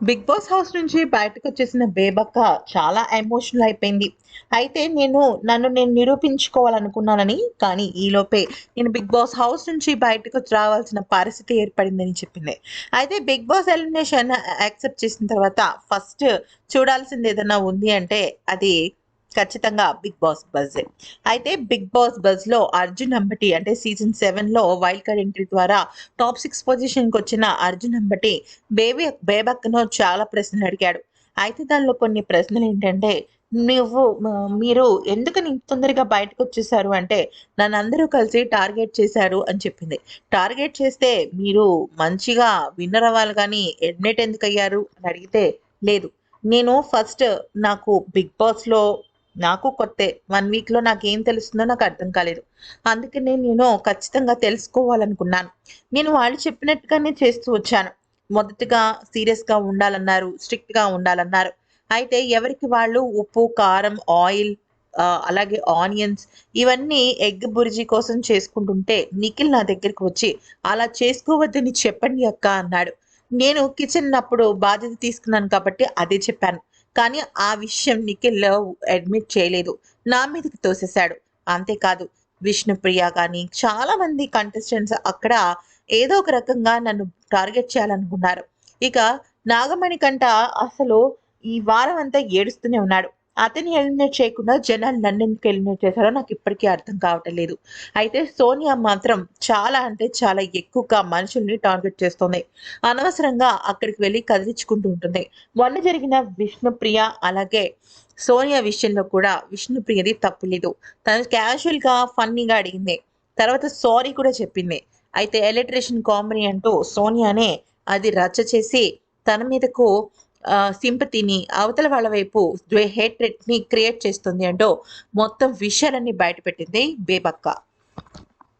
Big boss house నుంచి బయటకు వచ్చేసిన బేబక్క చాలా ఎమోషనల్ అయిపోయింది. అయితే నేను నన్ను నేను నిరూపించుకోవాలనుకున్నానని కానీ ఈలోపే నేను బిగ్ బాస్ హౌస్ నుంచి బయటకు రావాల్సిన పరిస్థితి ఏర్పడిందని చెప్పింది. అయితే బిగ్ బాస్ ఎలిమినేషన్ యాక్సెప్ట్ చేసిన తర్వాత ఫస్ట్ చూడాల్సింది ఏదైనా ఉంది అంటే అది ఖచ్చితంగా బిగ్ బాస్ బజ్ అయితే బిగ్ బాస్ బజ్లో అర్జున్ అంబటి అంటే సీజన్ సెవెన్లో వైల్డ్ కార్డ్ ఎంట్రీ ద్వారా టాప్ సిక్స్ పొజిషన్కి వచ్చిన అర్జున్ అంబటి బేబీ బేబక్కను చాలా ప్రశ్నలు అడిగాడు. అయితే దానిలో కొన్ని ప్రశ్నలు ఏంటంటే నువ్వు మీరు ఎందుకు ఇంత తొందరగా బయటకు వచ్చేసారు? అంటే నన్ను అందరూ కలిసి టార్గెట్ చేశారు అని చెప్పింది. టార్గెట్ చేస్తే మీరు మంచిగా విన్నర్ అవ్వాలి కానీ అడ్మిట్ ఎందుకు అయ్యారు? అని అడిగితే లేదు. నేను ఫస్ట్ నాకు బిగ్ బాస్లో నాకు కొత్తే. వన్ వీక్లో నాకు ఏం తెలుస్తుందో నాకు అర్థం కాలేదు. అందుకనే నేను ఖచ్చితంగా తెలుసుకోవాలనుకున్నాను. నేను వాళ్ళు చెప్పినట్టుగానే చేస్తూ వచ్చాను. మొదటగా సీరియస్గా ఉండాలన్నారు స్ట్రిక్ట్గా ఉండాలన్నారు. అయితే ఎవరికి వాళ్ళు ఉప్పు కారం ఆయిల్ ఆ, అలాగే ఆనియన్స్ ఇవన్నీ ఎగ్ బుర్జీ కోసం చేసుకుంటుంటే నిఖిల్ నా దగ్గరికి వచ్చి అలా చేసుకోవద్దని చెప్పండి అక్క అన్నాడు. నేను కిచెన్ అప్పుడు బాధ్యత తీసుకున్నాను కాబట్టి అదే చెప్పాను. కానీ ఆ విషయం నిఖిల్ అడ్మిట్ చేయలేదు. నా మీదకి తోసేశాడు. అంతేకాదు విష్ణుప్రియ కానీ చాలా మంది కంటెస్టెంట్స్ అక్కడ ఏదో ఒక రకంగా నన్ను టార్గెట్ చేయాలనుకున్నారు. ఇక నాగమణి కంట అసలు ఈ వారం అంతా ఏడుస్తూనే ఉన్నాడు. అతన్ని ఎలిమినేట్ చేయకుండా జనాలు నన్ను ఎందుకు ఎలిమినేట్ చేశారో నాకు ఇప్పటికీ అర్థం కావటం లేదు. అయితే సోనియా మాత్రం చాలా అంటే చాలా ఎక్కువగా మనుషుల్ని టార్గెట్ చేస్తుంది. అనవసరంగా అక్కడికి వెళ్ళి కదిలించుకుంటూ ఉంటుంది. మొన్న జరిగిన విష్ణుప్రియ అలాగే సోనియా విషయంలో కూడా విష్ణుప్రియది తప్పులేదు తను క్యాజువల్గా ఫన్నీగా అడిగింది. తర్వాత సారీ కూడా చెప్పింది. అయితే ఎలక్ట్రిషియన్ కామెడీ అంటూ సోనియానే అది రచ్చ చేసి తన మీదకు సింపతిని అవతల వాళ్ళ వైపు ద్వే హేట్రెట్ని క్రియేట్ చేస్తుంది అంటూ మొత్తం విషయాలన్నీ బయటపెట్టింది బేబక్క.